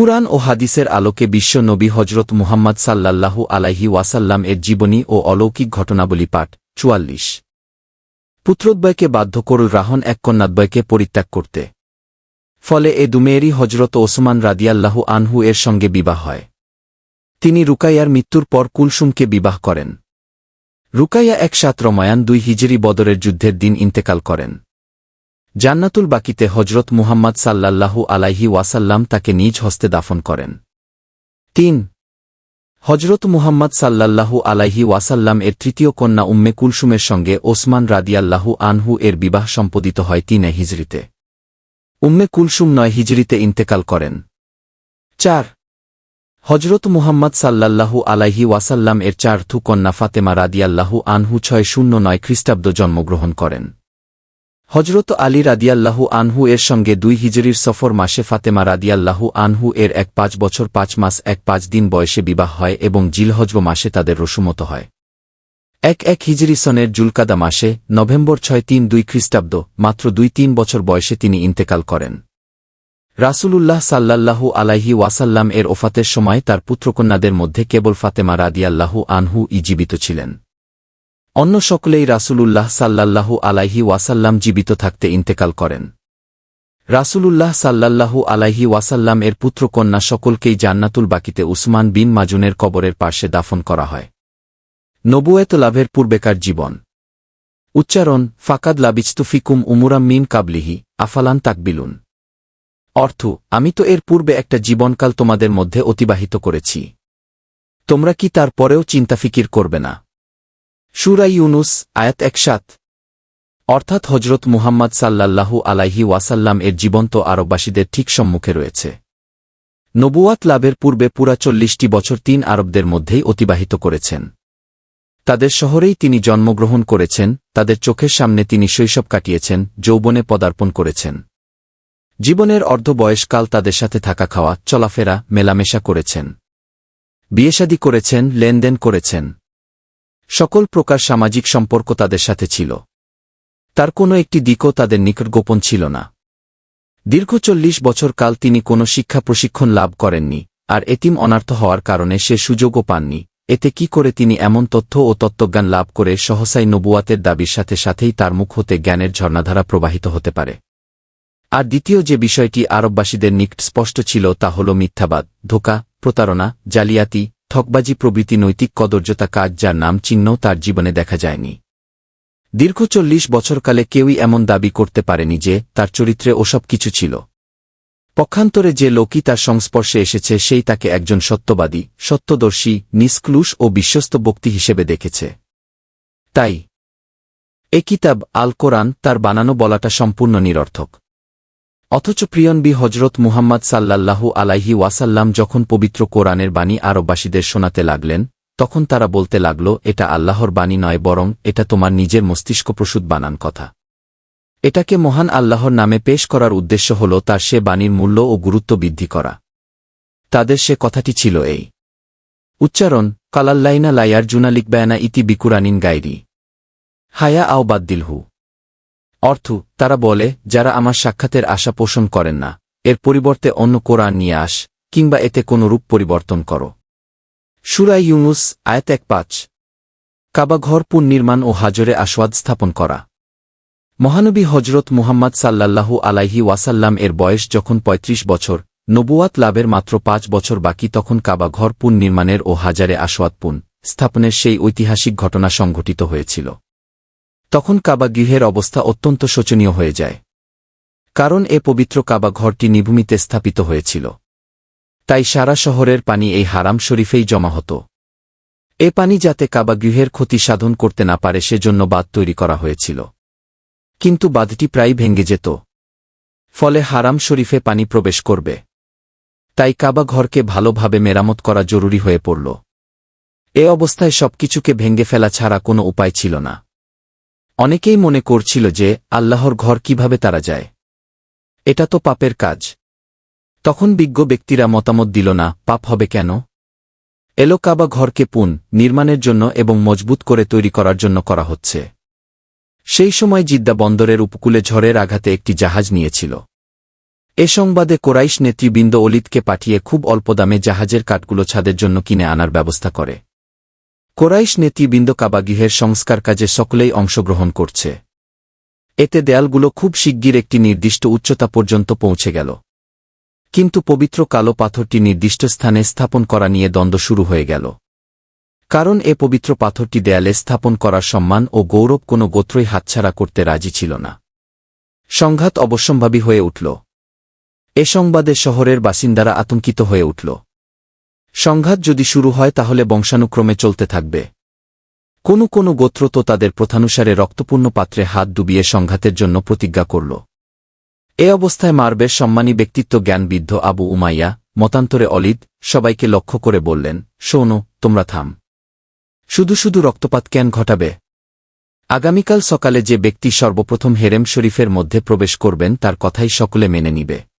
কুরআন ও হাদিসের আলোকে বিশ্ব নবী হজরত মুহাম্মদ সাল্লাল্লাহু আলাইহি ওয়াসাল্লাম এর জীবনী ও অলৌকিক ঘটনাবলী পাঠ চুয়াল্লিশ। পুত্রোদ্বয়কে বাধ্য করুল রাহন এক কন্যাদ্বয়কে পরিত্যাগ করতে। ফলে এ দুমেয়েরই হজরত ওসমান রাদিয়াল্লাহু আনহু এর সঙ্গে বিবাহ হয়। তিনি রুকাইয়ার মৃত্যুর পর কুলসুমকে বিবাহ করেন। রুকাইয়া এক সাত রমায়ান দুই হিজরি বদরের যুদ্ধের দিন ইন্তেকাল করেন। জান্নাতুল বাকিতে হজরত মুহাম্মদ সাল্লাল্লাহু আলাইহি ওয়াসাল্লাম তাকে নিজ হস্তে দাফন করেন। তিন হজরত মুহাম্মদ সাল্লাল্লাহু আলাইহি ওয়াসাল্লাম এর তৃতীয় কন্যা উম্মে কুলসুমের সঙ্গে ওসমান রাদিয়াল্লাহু আনহু এর বিবাহ সম্পাদিত হয় তিন হিজরিতে। উম্মে কুলসুম নয় হিজরিতে ইন্তেকাল করেন। চার হজরত মুহাম্মদ সাল্লাল্লাহু আলাইহি ওয়াসাল্লাম এর চার থু কন্যা ফাতেমা রাদিয়াল্লাহু আনহু ছয় শূন্য নয় খ্রিস্টাব্দ জন্মগ্রহণ করেন। হজরত আলী রাদিয়াল্লাহু আনহু এর সঙ্গে দুই হিজরির সফর মাসে ফাতেমা রাদিয়াল্লাহু আনহু এর এক পাঁচ বছর পাঁচ মাস এক পাঁচ দিন বয়সে বিবাহ হয় এবং জিলহজ্র মাসে তাদের রসুমত হয়। এক এক হিজরি সনের জুলকাদা মাসে, নভেম্বর ছয় তিন দুই খ্রিস্টাব্দ, মাত্র দুই তিন বছর বয়সে তিনি ইন্তেকাল করেন। রাসূলুল্লাহ সাল্লাল্লাহু আলাইহি ওয়াসাল্লাম এর ওফাতের সময় তার পুত্রকন্যাদের মধ্যে কেবল ফাতেমা রাদিয়াল্লাহু আনহু ই জীবিত ছিলেন। অন্য সকলেই রাসূলুল্লাহ সাল্লাল্লাহু আলাইহি ওয়াসাল্লাম জীবিত থাকতে ইন্তেকাল করেন। রাসূলুল্লাহ সাল্লাল্লাহু আলাইহি ওয়াসাল্লাম এর পুত্রকন্যা সকলকেই জান্নাতুল বাকিতে উসমান বিন মাজুনের কবরের পার্শ্বে দাফন করা হয়। নবুয়েত লাভের পূর্বেকার জীবন। উচ্চারণ, ফাকাদ লাবিজতুফিকুম উমুরাম মিন কাবলিহি, আফালান তাকবিলুন। অর্থ, আমি তো এর পূর্বে একটা জীবনকাল তোমাদের মধ্যে অতিবাহিত করেছি। তোমরা কি তার পরেও চিন্তাফিকির করবে না? সুরা ইউনুস, আয়াত একসাত। অর্থাৎ হজরত মুহাম্মদ সাল্লাল্লাহু আলাইহি ওয়াসাল্লাম এর জীবন্ত আরববাসীদের ঠিক সম্মুখে রয়েছে। নবুয়াত লাভের পূর্বে পুরা চল্লিশটি বছর তিন আরবদের মধ্যেই অতিবাহিত করেছেন। তাদের শহরেই তিনি জন্মগ্রহণ করেছেন, তাদের চোখের সামনে তিনি শৈশব কাটিয়েছেন, যৌবনে পদার্পণ করেছেন। জীবনের অর্ধ বয়সকাল তাদের সাথে থাকা খাওয়া, চলাফেরা, মেলামেশা করেছেন। বিয়েশাদি করেছেন, লেনদেন করেছেন। সকল প্রকার সামাজিক সম্পর্ক তাদের সাথে ছিল। তার কোনো একটি দিকও তাদের নিকট গোপন ছিল না। দীর্ঘ চল্লিশ বছর কাল তিনি কোনো শিক্ষা প্রশিক্ষণ লাভ করেননি, আর এতিম অনার্থ হওয়ার কারণে সে সুযোগও পাননি। এতে কি করে তিনি এমন তথ্য ও তত্ত্বজ্ঞান লাভ করে সহসাই নবুয়াতের দাবির সাথে সাথেই তার মুখ হতে জ্ঞানের ঝর্ণাধারা প্রবাহিত হতে পারে? আর দ্বিতীয় যে বিষয়টি আরববাসীদের নিকট স্পষ্ট ছিল তা হল মিথ্যাবাদ, ধোকা, প্রতারণা, জালিয়াতি ঠকবাজি প্রভৃতি নৈতিক কদর্যতা কাজ যার নাম চিহ্নও তার জীবনে দেখা যায়নি। দীর্ঘ চল্লিশ বছরকালে কেউই এমন দাবি করতে পারেনি যে তার চরিত্রে ওসব কিছু ছিল। পক্ষান্তরে যে লোকই তার সংস্পর্শে এসেছে, সেই তাকে একজন সত্যবাদী, সত্যদর্শী, নিষ্ক্লুষ ও বিশ্বস্ত ব্যক্তি হিসেবে দেখেছে। তাই এ কিতাব আল কোরআন তার বানানো বলাটা সম্পূর্ণ নিরর্থক। অথচ প্রিয়নবী হজরত মুহাম্মদ সাল্লাল্লাহু আলাইহি ওয়াসাল্লাম যখন পবিত্র কোরআনের বাণী আরববাসীদের শোনাতে লাগলেন, তখন তারা বলতে লাগল, এটা আল্লাহর বাণী নয়, বরং এটা তোমার নিজের মস্তিষ্ক প্রসূত বানান কথা। এটাকে মহান আল্লাহর নামে পেশ করার উদ্দেশ্য হল তার সে বাণীর মূল্য ও গুরুত্ব বৃদ্ধি করা। তাদের সে কথাটি ছিল এই। উচ্চারণ, কালাল্লাইনা লাইয়ার জুনালিক বেয়ানা ইতি বিকুরানিন গাইরি হায়া আও বাদ্দিলহু। অর্থ, তারা বলে, যারা আমার সাক্ষাতের আশা পোষণ করেন না, এর পরিবর্তে অন্য কোরআন নিয়ে আস, কিংবা এতে কোনো রূপ পরিবর্তন করো। সুরাই ইউনুস, আয়াত এক পাঁচ। কাবা ঘর পুনর্নির্মাণ ও হাজরে আসওয়াদ স্থাপন করা। মহানবী হজরত মুহাম্মদ সাল্লাল্লাহু আলাইহি ওয়াসাল্লাম এর বয়স যখন ৩৫ বছর নবুয়াত লাভের মাত্র পাঁচ বছর বাকি তখন কাবা ঘর পুনর্নির্মাণের ও হাজারে আসওয়াদ পুন, স্থাপনের সেই ঐতিহাসিক ঘটনা সংঘটিত হয়েছিল। তখন কাবা গৃহের অবস্থা অত্যন্ত শোচনীয় হয়ে যায়। কারণ এ পবিত্র কাবা ঘরটি নিভূমিতে স্থাপিত হয়েছিল। তাই সারা শহরের পানি এই হারাম শরীফেই জমা হতো। এ পানি যাতে কাবা গৃহের ক্ষতি সাধন করতে না পারে সেজন্য বাঁধ তৈরি করা হয়েছিল। কিন্তু বাঁধটি প্রায় ভেঙে যেত। ফলে হারাম শরীফে পানি প্রবেশ করবে। তাই কাবা ঘরকে ভালোভাবে মেরামত করা জরুরি হয়ে পড়ল। এ অবস্থায় সবকিছুকে ভেঙে ফেলা ছাড়া কোনো উপায় ছিল না। অনেকেই মনে করছিল যে, আল্লাহর ঘর কীভাবে তারা যায়। এটা তো পাপের কাজ। তখন বিজ্ঞ ব্যক্তিরা মতামত দিল না, পাপ হবে কেন? এলো কাবা ঘরকে পুন, নির্মাণের জন্য এবং মজবুত করে তৈরি করার জন্য করা হচ্ছে। সেই সময় জিদ্দা বন্দরের উপকূলে ঝড়ের আঘাতে একটি জাহাজ নিয়েছিল। এ সংবাদে কোরাইশ নেতৃবৃন্দ অলিদকে পাঠিয়ে খুব অল্প দামে জাহাজের কাঠগুলো ছাদের জন্য কিনে আনার ব্যবস্থা করে। কোরাইশ নেতৃবৃন্দ কাবাগৃহের সংস্কার কাজে সকলেই অংশগ্রহণ করছে। এতে দেয়ালগুলো খুব শিগগির একটি নির্দিষ্ট উচ্চতা পর্যন্ত পৌঁছে গেল। কিন্তু পবিত্র কালো পাথরটি নির্দিষ্ট স্থানে স্থাপন করা নিয়ে দ্বন্দ্ব শুরু হয়ে গেল। কারণ এ পবিত্র পাথরটি দেয়ালে স্থাপন করার সম্মান ও গৌরব কোনো গোত্রই হাতছাড়া করতে রাজি ছিল না। সংঘাত অবশ্যম্ভাবী হয়ে উঠল। এ সংবাদে শহরের বাসিন্দারা আতঙ্কিত হয়ে উঠল। সংঘাত যদি শুরু হয় তাহলে বংশানুক্রমে চলতে থাকবে। কোনো কোনো গোত্র তো তাদের প্রথানুসারে রক্তপূর্ণ পাত্রে হাত ডুবিয়ে সংঘাতের জন্য প্রতিজ্ঞা করল। এ অবস্থায় মার্বের সম্মানী ব্যক্তিত্ব জ্ঞানবিদ্ধ আবু উমাইয়া, মতান্তরে অলিদ, সবাইকে লক্ষ্য করে বললেন, শোনো, তোমরা থাম। শুধু শুধু রক্তপাত কেন ঘটাবে? আগামীকাল সকালে যে ব্যক্তি সর্বপ্রথম হেরেম শরীফের মধ্যে প্রবেশ করবেন তার কথাই সকলে মেনে নিবে।